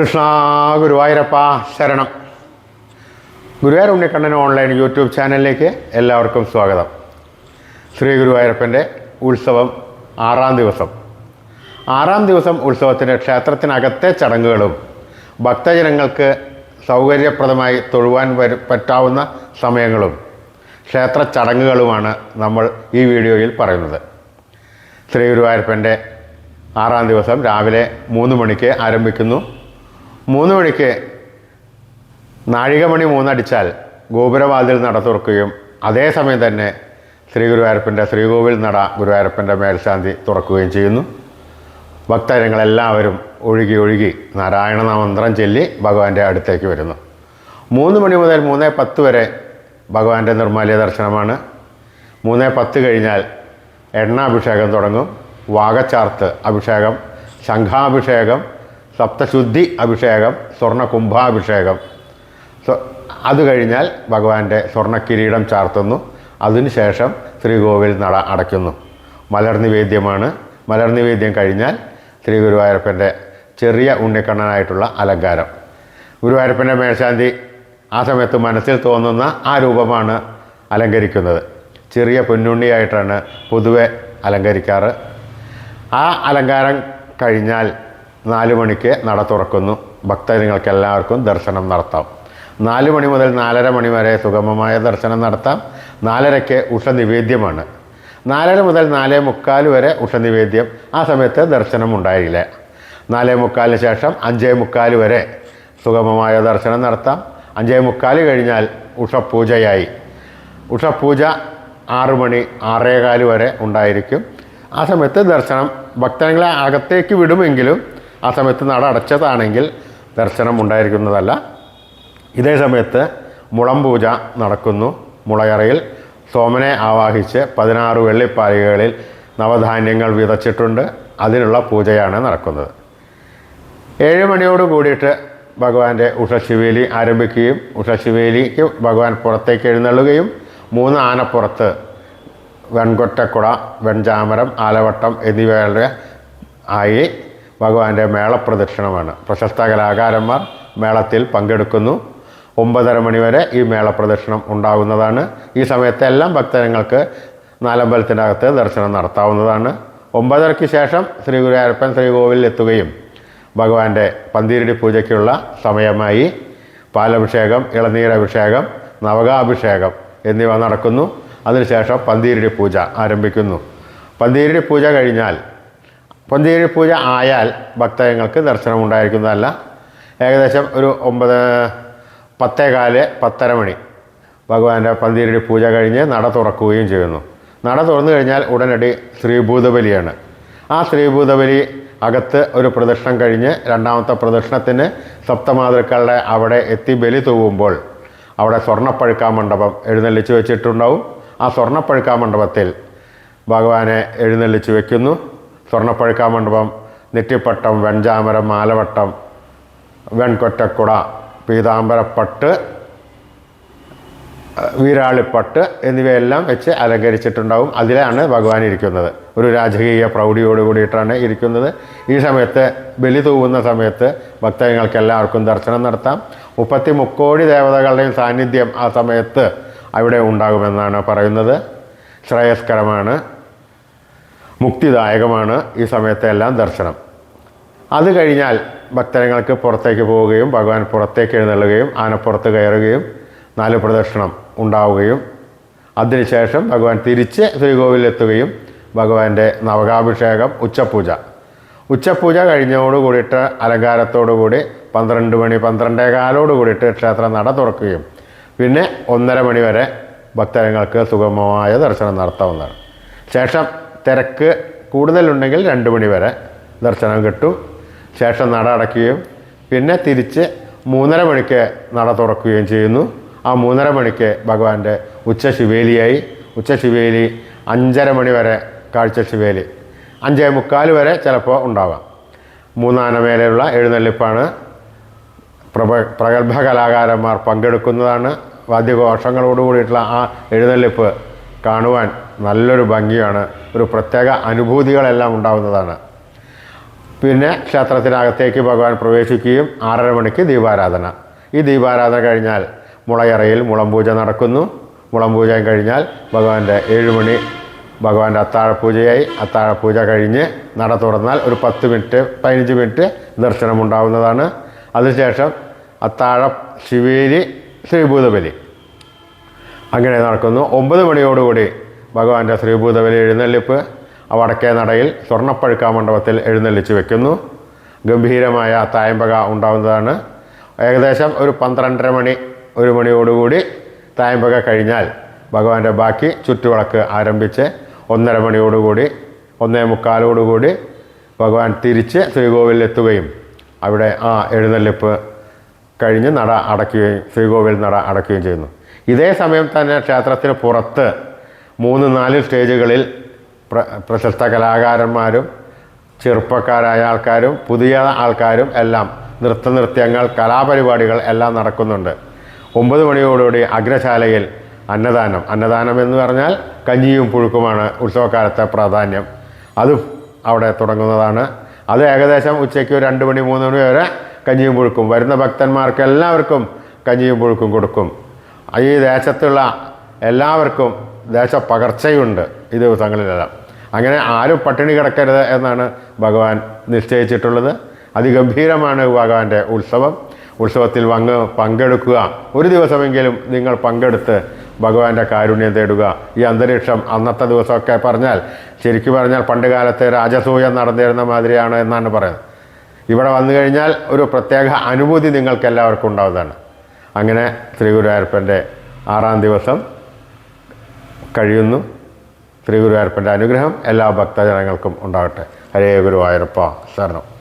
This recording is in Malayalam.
കൃഷ്ണ ഗുരുവായൂരപ്പ ശരണം. ഗുരുവായൂർ ഉണ്ണിക്കണ്ണൻ ഓൺലൈൻ യൂട്യൂബ് ചാനലിലേക്ക് എല്ലാവർക്കും സ്വാഗതം. ശ്രീ ഗുരുവായൂരപ്പന്റെ ഉത്സവം ആറാം ദിവസം. ആറാം ദിവസം ഉത്സവത്തിന്റെ ക്ഷേത്രത്തിനകത്തെ ചടങ്ങുകളും ഭക്തജനങ്ങൾക്ക് സൗകര്യപ്രദമായി തൊഴുവാൻ വരു പറ്റാവുന്ന സമയങ്ങളും ക്ഷേത്ര ചടങ്ങുകളുമാണ് നമ്മൾ ഈ വീഡിയോയിൽ പറയുന്നത്. ശ്രീ ഗുരുവായൂരപ്പന്റെ ആറാം ദിവസം രാവിലെ മൂന്ന് മണിക്ക് ആരംഭിക്കുന്നു. മൂന്ന് മണിക്ക് നാഴികമണി മൂന്നടിച്ചാൽ ഗോപുരവാതിൽ നട തുറക്കുകയും അതേസമയം തന്നെ ശ്രീ ഗുരുവായൂരപ്പന്റെ ശ്രീകോവിൽ നട ഗുരുവായൂരപ്പന്റെ മേൽശാന്തി തുറക്കുകയും ചെയ്യുന്നു. ഭക്തജനങ്ങളെല്ലാവരും ഒഴുകി ഒഴുകി നാരായണ മന്ത്രം ചൊല്ലി ഭഗവാന്റെ അടുത്തേക്ക് വരുന്നു. മൂന്ന് മണി മുതൽ മൂന്ന് പത്ത് വരെ ഭഗവാന്റെ നിർമ്മാല്യ ദർശനമാണ്. മൂന്ന് പത്ത് കഴിഞ്ഞാൽ എണ്ണാഭിഷേകം തുടങ്ങും. വാഗച്ചാർത്ത് അഭിഷേകം ശംഖാഭിഷേകം സപ്തശുദ്ധി അഭിഷേകം സ്വർണ കുംഭാഭിഷേകം അത് കഴിഞ്ഞാൽ ഭഗവാന്റെ സ്വർണ കിരീടം ചാർത്തുന്നു അതിനുശേഷം ശ്രീകോവിൽ നട അടയ്ക്കുന്നു. മലർ നിവേദ്യമാണ്. മലർ നിവേദ്യം കഴിഞ്ഞാൽ ശ്രീ ഗുരുവായൂരപ്പന്റെ ചെറിയ ഉണ്ണിക്കണ്ണനായിട്ടുള്ള അലങ്കാരം. ഗുരുവായൂരപ്പന്റെ മേൽശാന്തി ആ സമയത്ത് മനസ്സിൽ തോന്നുന്ന ആ രൂപമാണ് അലങ്കരിക്കുന്നത്. ചെറിയ പൊന്നുണ്ണിയായിട്ടാണ് പൊതുവെ അലങ്കരിക്കാറ്. ആ അലങ്കാരം കഴിഞ്ഞാൽ നാല് മണിക്ക് നട തുറക്കുന്നു. ഭക്തജനങ്ങൾക്ക് എല്ലാവർക്കും ദർശനം നടത്താം. നാല് മണി മുതൽ നാലര മണി വരെ സുഗമമായ ദർശനം നടത്താം. നാലരയ്ക്ക് ഉഷ നിവേദ്യമാണ് നാലര മുതൽ നാലേ മുക്കാൽ വരെ ഉഷ നിവേദ്യം ആ സമയത്ത് ദർശനം ഉണ്ടായില്ല. നാലേ മുക്കാലിന് ശേഷം അഞ്ചേ മുക്കാൽ വരെ സുഗമമായ ദർശനം നടത്താം. അഞ്ചേ മുക്കാൽ കഴിഞ്ഞാൽ ഉഷപൂജയായി. ഉഷപൂജ ആറു മണി ആറേകാൽ വരെ ഉണ്ടായിരിക്കും. ആ സമയത്ത് ദർശനം ഭക്തജനങ്ങളെ അകത്തേക്ക് വിടുമെങ്കിലും ആ സമയത്ത് നട അടച്ചതാണെങ്കിൽ ദർശനം ഉണ്ടായിരിക്കുന്നതല്ല. ഇതേ സമയത്ത് മുളം പൂജ നടക്കുന്നു. മുളയറയിൽ സോമനെ ആവാഹിച്ച് പതിനാറ് വെള്ളിപ്പാലികകളിൽ നവധാന്യങ്ങൾ വിതച്ചിട്ടുണ്ട്. അതിനുള്ള പൂജയാണ് നടക്കുന്നത്. ഏഴ് മണിയോട് കൂടിയിട്ട് ഭഗവാന്റെ ഉഷശിവേലി ആരംഭിക്കുകയും ഉഷശിവേലിക്ക് ഭഗവാൻ പുറത്തേക്ക് എഴുന്നള്ളുകയും മൂന്ന് ആനപ്പുറത്ത് വെൺകൊറ്റക്കുട വെൺചാമരം ആലവട്ടം എന്നിവയുടെ ആയി ഭഗവാന്റെ മേളപ്രദക്ഷിണമാണ്. പ്രശസ്ത കലാകാരന്മാർ മേളത്തിൽ പങ്കെടുക്കുന്നു. ഒമ്പതര മണിവരെ ഈ മേളപ്രദക്ഷിണം ഉണ്ടാകുന്നതാണ്. ഈ സമയത്തെല്ലാം ഭക്തജനങ്ങൾക്ക് നാലമ്പലത്തിനകത്ത് ദർശനം നടത്താവുന്നതാണ്. ഒമ്പതരയ്ക്ക് ശേഷം ശ്രീ ഗുരുവായൂരപ്പൻ ശ്രീകോവിലിൽ എത്തുകയും ഭഗവാന്റെ പന്തിരടി പൂജയ്ക്കുള്ള സമയമായി പാലഭിഷേകം ഇളനീരഭിഷേകം നവകാഭിഷേകം എന്നിവ നടക്കുന്നു. അതിനുശേഷം പന്തിരടി പൂജ ആരംഭിക്കുന്നു. പന്തിരടി പൂജ കഴിഞ്ഞാൽ പന്തീരടി പൂജ ആയാൽ ഭക്തജനങ്ങൾക്ക് ദർശനം ഉണ്ടായിരിക്കുന്നതല്ല ഏകദേശം ഒരു ഒമ്പത് പത്തേകാൽ പത്തര മണി. ഭഗവാന്റെ പന്തീരടി പൂജ കഴിഞ്ഞ് നട തുറക്കുകയും ചെയ്യുന്നു. നട തുറന്നു കഴിഞ്ഞാൽ ഉടനടി ശ്രീഭൂതബലിയാണ് ആ ശ്രീഭൂതബലി അകത്ത് ഒരു പ്രദക്ഷിണം കഴിഞ്ഞ് രണ്ടാമത്തെ പ്രദക്ഷിണത്തിന് സപ്തമാതൃക്കളുടെ അവിടെ എത്തി ബലി തൂവുമ്പോൾ അവിടെ സ്വർണപ്പഴുക്കാ മണ്ഡപം എഴുന്നള്ളിച്ച് വെച്ചിട്ടുണ്ടാവും. ആ സ്വർണപ്പഴുക്കാ മണ്ഡപത്തിൽ ഭഗവാനെ എഴുന്നള്ളിച്ച് വെക്കുന്നു. സ്വർണപ്പഴുക്കാ മണ്ഡപം നെറ്റിപ്പട്ടം വെൺചാമരം മാലവട്ടം വെൺകൊറ്റക്കുട പീതാംബരപ്പട്ട് വീരാളിപ്പട്ട് എന്നിവയെല്ലാം വെച്ച് അലങ്കരിച്ചിട്ടുണ്ടാവും. അതിലാണ് ഭഗവാൻ ഇരിക്കുന്നത്. ഒരു രാജകീയ പ്രൗഢിയോട് കൂടിയിട്ടാണ് ഇരിക്കുന്നത്. ഈ സമയത്ത് ബലി തൂവുന്ന സമയത്ത് ഭക്തജനങ്ങൾക്ക് എല്ലാവർക്കും ദർശനം നടത്താം. മുപ്പത്തി മുക്കോടി ദേവതകളുടെയും സാന്നിധ്യം ആ സമയത്ത് അവിടെ ഉണ്ടാകുമെന്നാണ് പറയുന്നത്. ശ്രേയസ്കരമാണ്. മുക്തിദായകമാണ് ഈ സമയത്തെ എല്ലാം ദർശനം. അത് കഴിഞ്ഞാൽ ഭക്തരങ്ങൾക്ക് പുറത്തേക്ക് പോവുകയും ഭഗവാൻ പുറത്തേക്ക് എഴുന്നള്ളുകയും ആനപ്പുറത്ത് കയറുകയും നാല് പ്രദക്ഷിണം ഉണ്ടാവുകയും അതിനുശേഷം ഭഗവാൻ തിരിച്ച് ശ്രീകോവിലെത്തുകയും ഭഗവാന്റെ നവകാഭിഷേകം ഉച്ചപൂജ. ഉച്ചപൂജ കഴിഞ്ഞോട് കൂടിയിട്ട് കൂടി പന്ത്രണ്ട് മണി പന്ത്രണ്ടേ കാലോട് കൂടിയിട്ട് ക്ഷേത്ര നട തുറക്കുകയും പിന്നെ ഒന്നര മണി വരെ ഭക്തജനങ്ങൾക്ക് സുഗമമായ ദർശനം നടത്താവുന്നതാണ്. ശേഷം തിരക്ക് കൂടുതലുണ്ടെങ്കിൽ രണ്ട് മണി വരെ ദർശനം കിട്ടും. ശേഷം നട അടയ്ക്കുകയും പിന്നെ തിരിച്ച് മൂന്നര മണിക്ക് നട തുറക്കുകയും ചെയ്യുന്നു. ആ മൂന്നര മണിക്ക് ഭഗവാന്റെ ഉച്ച ശിവേലിയായി ഉച്ച ശിവേലി അഞ്ചര മണി വരെ കാഴ്ച ശിവേലി അഞ്ചേ മുക്കാൽ വരെ ചിലപ്പോൾ ഉണ്ടാവാം. മൂന്നാനമേലെയുള്ള എഴുന്നള്ളിപ്പാണ്. പ്രഭ പ്രഗത്ഭ കലാകാരന്മാർ പങ്കെടുക്കുന്നതാണ്. വാദ്യഘോഷങ്ങളോട് കൂടിയിട്ടുള്ള ആ എഴുന്നള്ളിപ്പ് കാണുവാൻ നല്ലൊരു ഭംഗിയാണ്. ഒരു പ്രത്യേക അനുഭൂതികളെല്ലാം ഉണ്ടാകുന്നതാണ് പിന്നെ ക്ഷേത്രത്തിനകത്തേക്ക് ഭഗവാൻ പ്രവേശിക്കുകയും ആറര മണിക്ക് ദീപാരാധന. ഈ ദീപാരാധന കഴിഞ്ഞാൽ മുളയറയിൽ മുളംപൂജ നടക്കുന്നു. മുളംപൂജയും കഴിഞ്ഞാൽ ഭഗവാന്റെ ഏഴുമണി ഭഗവാന്റെ അത്താഴപൂജയായി അത്താഴപൂജ കഴിഞ്ഞ് നട തുറന്നാൽ ഒരു പത്ത് മിനിറ്റ് പതിനഞ്ച് മിനിറ്റ് ദർശനമുണ്ടാവുന്നതാണ്. അതിനുശേഷം അത്താഴ ശിവേരി ശ്രീഭൂതബലി. അങ്ങനെ നടക്കുന്നു. ഒമ്പത് മണിയോടുകൂടി ഭഗവാന്റെ ശ്രീഭൂതബലി എഴുന്നള്ളിപ്പ് വടക്കേ നടയിൽ സ്വർണപ്പഴുക്ക മണ്ഡപത്തിൽ എഴുന്നള്ളിച്ച് വെക്കുന്നു. ഗംഭീരമായ തായമ്പക ഉണ്ടാവുന്നതാണ്. ഏകദേശം ഒരു പന്ത്രണ്ടര മണി ഒരു മണിയോടുകൂടി തായമ്പക കഴിഞ്ഞാൽ ഭഗവാന്റെ ബാക്കി ചുറ്റുവിളക്ക് ആരംഭിച്ച് ഒന്നര മണിയോടുകൂടി ഒന്നേ മുക്കാലോടുകൂടി ഭഗവാൻ തിരിച്ച് ശ്രീകോവിലെത്തുകയും അവിടെ ആ എഴുന്നള്ളിപ്പ് കഴിഞ്ഞ് നട അടയ്ക്കുകയും ശ്രീകോവിൽ നട അടയ്ക്കുകയും ചെയ്യുന്നു. ഇതേ സമയം തന്നെ ക്ഷേത്രത്തിന് പുറത്ത് മൂന്ന് നാല് സ്റ്റേജുകളിൽ പ്ര പ്രശസ്ത കലാകാരന്മാരും ചെറുപ്പക്കാരായ ആൾക്കാരും പുതിയ ആൾക്കാരും എല്ലാം നൃത്ത നൃത്യങ്ങൾ കലാപരിപാടികൾ എല്ലാം നടക്കുന്നുണ്ട്. ഒമ്പത് മണിയോടുകൂടി അഗ്രശാലയിൽ അന്നദാനം. അന്നദാനം എന്ന് പറഞ്ഞാൽ കഞ്ഞിയും പുഴുക്കുമാണ് ഉത്സവകാലത്തെ പ്രാധാന്യം. അത് അവിടെ തുടങ്ങുന്നതാണ്. അത് ഏകദേശം ഉച്ചയ്ക്ക് രണ്ട് മണി മൂന്ന് മണി വരെ കഞ്ഞിയും പുഴുക്കും. വരുന്ന ഭക്തന്മാർക്ക് എല്ലാവർക്കും കഞ്ഞിയും പുഴുക്കും കൊടുക്കും. ഈ ദേശത്തുള്ള എല്ലാവർക്കും ദേശപ്പകർച്ചയുണ്ട് ഈ ദിവസങ്ങളിലെല്ലാം. അങ്ങനെ ആരും പട്ടിണി കിടക്കരുത് എന്നാണ് ഭഗവാൻ നിശ്ചയിച്ചിട്ടുള്ളത്. അതിഗംഭീരമാണ് ഭഗവാന്റെ ഉത്സവം. ഉത്സവത്തിൽ വന്ന് പങ്കെടുക്കുക. ഒരു ദിവസമെങ്കിലും നിങ്ങൾ പങ്കെടുത്ത് ഭഗവാന്റെ കാരുണ്യം തേടുക. ഈ അന്തരീക്ഷം അന്നത്തെ ദിവസമൊക്കെ പറഞ്ഞാൽ ശരിക്കും പറഞ്ഞാൽ പണ്ട് കാലത്തെ രാജസൂയം നടന്നിരുന്ന മാതിരിയാണ് എന്നാണ് പറയുന്നത്. ഇവിടെ വന്നു കഴിഞ്ഞാൽ ഒരു പ്രത്യേക അനുഭൂതി നിങ്ങൾക്ക് എല്ലാവർക്കും ഉണ്ടാവുന്നതാണ്. അങ്ങനെ ശ്രീ ഗുരുവായൂരപ്പന്റെ ആറാം ദിവസം കഴിയുന്നു. ശ്രീ ഗുരുവായൂരപ്പന്റെ അനുഗ്രഹം എല്ലാ ഭക്തജനങ്ങൾക്കും ഉണ്ടാകട്ടെ. ഹരേ ഗുരുവായൂരപ്പ. ശരണം.